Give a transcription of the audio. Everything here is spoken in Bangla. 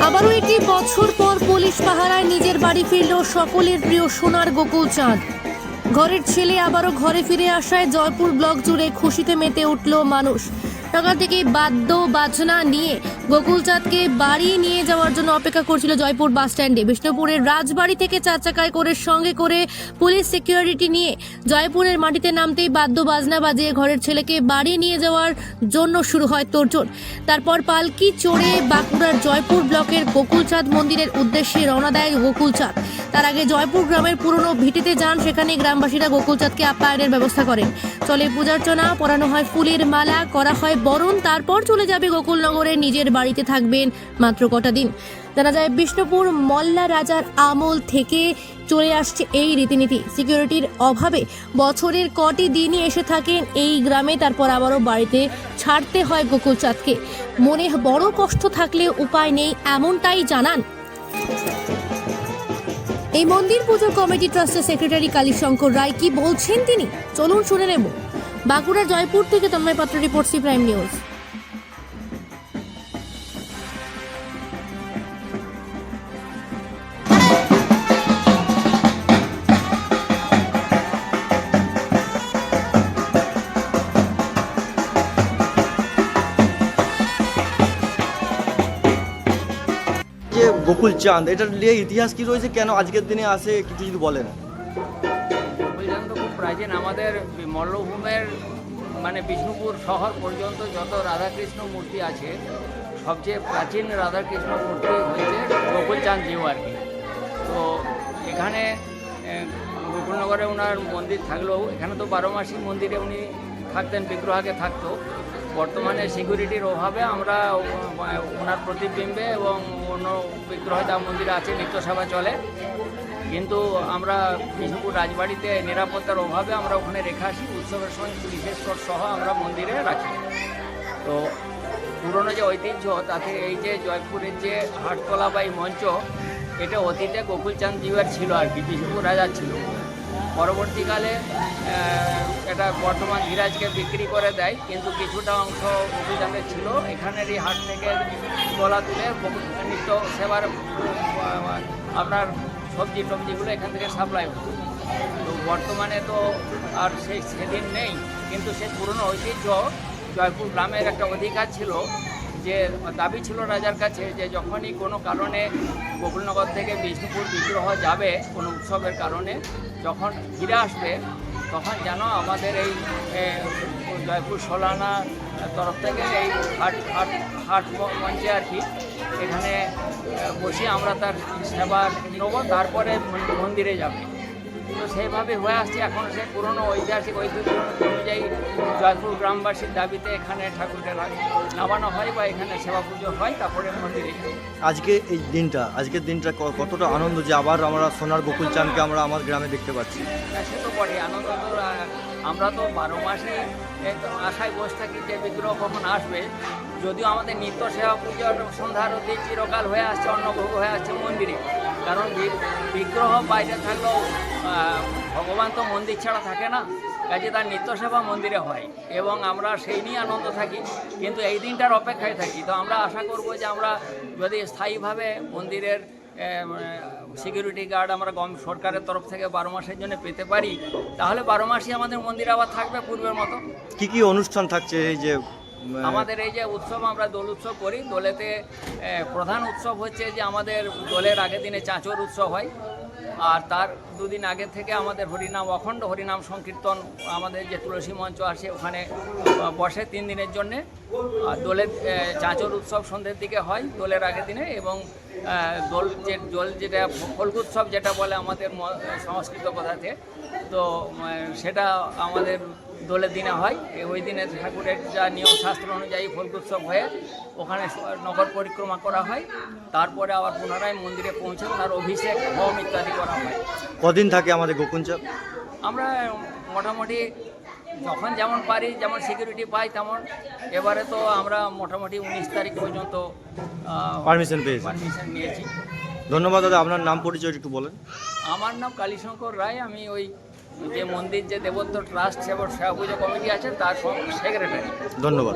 আবারও একটি বছর পর পুলিশ পাহারায় নিজের বাড়ি ফিরল সকলের প্রিয় সোনার গোকুল চাঁদ। ঘরের ছেলে আবারও ঘরে ফিরে আসায় জয়পুর ব্লক জুড়ে খুশিতে মেতে উঠল মানুষ। সকাল থেকে বাদ্য বাজনা নিয়ে গোকুল চাঁদকে বাড়ি নিয়ে যাওয়ার জন্য অপেক্ষা করছিল জয়পুর বাস স্ট্যান্ডে। বিষ্ণুপুরের রাজবাড়ি থেকে চার চাকায় করে সঙ্গে করে পুলিশ সিকিউরিটি নিয়ে জয়পুরের মাটিতে নামতেই বাদ্য বাজনা বাজিয়ে ঘরের ছেলেকে বাড়ি নিয়ে যাওয়ার জন্য শুরু হয় তোড়জোড়। তারপর পালকি চড়ে বাঁকুড়ার জয়পুর ব্লকের গোকুলচাঁদ মন্দিরের উদ্দেশ্যে রওনা দেয় গোকুলচাঁদ। তার আগে জয়পুর গ্রামের পুরনো ভিটিতে যান সেখানে গ্রামবাসীরা গোকুলচাঁদকে আপ্যায়নের ব্যবস্থা করেন। চলে পূজার্চনা, পরানো হয় ফুলের মালা, করা হয় বরণ, তারপর চলে যাবে গোকুলনগরের নিজের বাড়িতে থাকবেন মাত্র কটা দিন। জানা যায়, বিষ্ণুপুর মল্লা রাজার আমল থেকে চলে আসছে এই রীতিনীতি। সিকিউরিটির অভাবে বছরের কটি দিনই এসে থাকেন এই গ্রামে, তারপর আবারও বাড়িতে ছাড়তে হয় গোকুলচাঁদকে। মনে বড় কষ্ট থাকলে উপায় নেই, এমনটাই জানান। এই মন্দির পুজো কমিটি ট্রাস্টের সেক্রেটারি কালীশঙ্কর রায় কি বলছেন তিনি? চলুন শুনে নেব। বাঁকুড়া জয়পুর থেকে তন্ময় পাত্র রিপোর্ট সি প্রাইম নিউজ। যে গোকুল চাঁদ এটার নিয়ে ইতিহাস কি রয়েছে? কেন আজকের দিনে আসে কিছু যদি বলেন। প্রাচীন আমাদের মল্লভূমের মানে বিষ্ণুপুর শহর পর্যন্ত যত রাধাকৃষ্ণ মূর্তি আছে, সবচেয়ে প্রাচীন রাধাকৃষ্ণ মূর্তি হয়েছে গোকুলচাঁদ জিউ আর কি। তো এখানে গোকুলনগরে ওনার মন্দির থাকলেও, এখানে তো বারো মাসি মন্দিরে উনি থাকতেন বিগ্রহ আগে থাকতো। বর্তমানে সিকিউরিটির অভাবে আমরা ওনার প্রতিবিম্বে এবং অন্য বিগ্রহ যা মন্দিরে আছে নিত্য চলে। কিন্তু আমরা বিষ্ণুপুর রাজবাড়িতে নিরাপত্তার অভাবে আমরা ওখানে রেখে আসি, উৎসবের সময় পুলিশের সহ আমরা মন্দিরে রাখি। তো পুরনো যে ঐতিহ্য, তাতে এই যে জয়পুরের যে হাটতলা বা এই মঞ্চ, এটা অতীতে গোকুলচাঁদ জিউয়ের ছিল আর কি বিষ্ণুপুর রাজার ছিল। পরবর্তীকালে এটা বর্তমান ধীরাজকে বিক্রি করে দেয়, কিন্তু কিছুটা অংশ গোকুলচাঁদের ছিল। এখানের এই হাট থেকে গলা তুলে নিত্য সেবার আপনার সবজি টবজিগুলো এখান থেকে সাপ্লাই হতো। তো বর্তমানে তো আর সেই সেদিন নেই, কিন্তু সেই পুরনো ঐতিহ্য জয়পুর গ্রামের একটা অধিকার ছিল যে, দাবি ছিল রাজার কাছে যে যখনই কোনো কারণে গোকুলনগর থেকে বিষ্ণুপুর বিগ্রহ যাবে কোনো উৎসবের কারণে, যখন ফিরে আসবে, তখন যেন আমাদের এই জয়পুর সোলানা তরফ থেকে এই হাট হাট হাট মঞ্চে আর কি। এখানে বসে আমরা তার সেবা নেব তারপরে মন্দিরে যাবে। তো সেইভাবে হয়ে আসছে এখন সেই পুরনো ঐতিহাসিক ঐতিহ্য অনুযায়ী জয়পুর গ্রামবাসীর দাবিতে এখানে ঠাকুরকে নামানো হয় বা এখানে সেবা পুজো হয় তারপরে মন্দিরে আজকে এই দিনটা আজকের দিনটা কতটা আনন্দ যে আবার আমরা সোনার গোকুল চাঁদকে আমরা আমার গ্রামে দেখতে পাচ্ছি। হ্যাঁ, সে তো বটে আনন্দ তো আমরা তো বারো মাসে আশায় বসে থাকি যে বিগ্রহ কখন আসবে। যদিও আমাদের নিত্য সেবা সন্ধ্যার অতি চিরকাল হয়ে আসছে, অন্নভোগ হয়ে আসছে মন্দিরে। কারণ বিগ্রহ বাইরে থাকলেও ভগবান তো মন্দির ছাড়া থাকে না কাজে তার নিত্য সেবা মন্দিরে হয়। এবং আমরা সেই নিয়ে আনন্দ থাকি, কিন্তু এই দিনটার অপেক্ষায় থাকি। তো আমরা আশা করব যে আমরা যদি স্থায়ীভাবে মন্দিরের সিকিউরিটি গার্ড আমরা গম সরকারের তরফ থেকে বারো মাসের জন্য পেতে পারি তাহলে বারো মাসই আমাদের মন্দির আবার থাকবে পূর্বের মতো। কি কি অনুষ্ঠান থাকছে এই যে আমাদের এই যে উৎসব আমরা দোল উৎসব করি দোলেতে প্রধান উৎসব হচ্ছে যে আমাদের দোলের আগের দিনে চাঁচর উৎসব হয় আর তার দুদিন আগে থেকে আমাদের হরিনাম অখণ্ড হরিনাম সংকীর্তন আমাদের যে তুলসী মঞ্চ আসে ওখানে বসে তিন দিনের জন্যে। আর দোলের চাঁচর উৎসব সন্ধ্যের দিকে হয় দোলের আগের দিনে এবং দোল যে দোল যেটা ফল্গুৎসব যেটা বলে আমাদের সংস্কৃত কথাতে। তো সেটা আমাদের দোলের দিনে হয়। ওই দিনে ঠাকুরের যা নিয়ম শাস্ত্র অনুযায়ী ফল্গুৎসব হয়ে ওখানে নগর পরিক্রমা করা হয়। তারপরে আবার পুনরায় মন্দিরে পৌঁছে তার অভিষেক হোম ইত্যাদি করা হয়। কদিন থাকে আমাদের গোকুল চাঁদ আমরা মোটামুটি যখন যেমন পারি যেমন সিকিউরিটি পাই তেমন। এবারে তো আমরা মোটামুটি উনিশ তারিখ পর্যন্ত পারমিশন পেয়েছি। পারমিশন নিয়েছি। ধন্যবাদ দাদা আপনার নাম পরিচয় একটু বলেন। আমার নাম কালীশঙ্কর রায় আমি ওই যে মন্দির যে দেবত্ব ট্রাস্ট সেবা সেবা পুজো কমিটি আছে তার সেক্রেটারি ধন্যবাদ।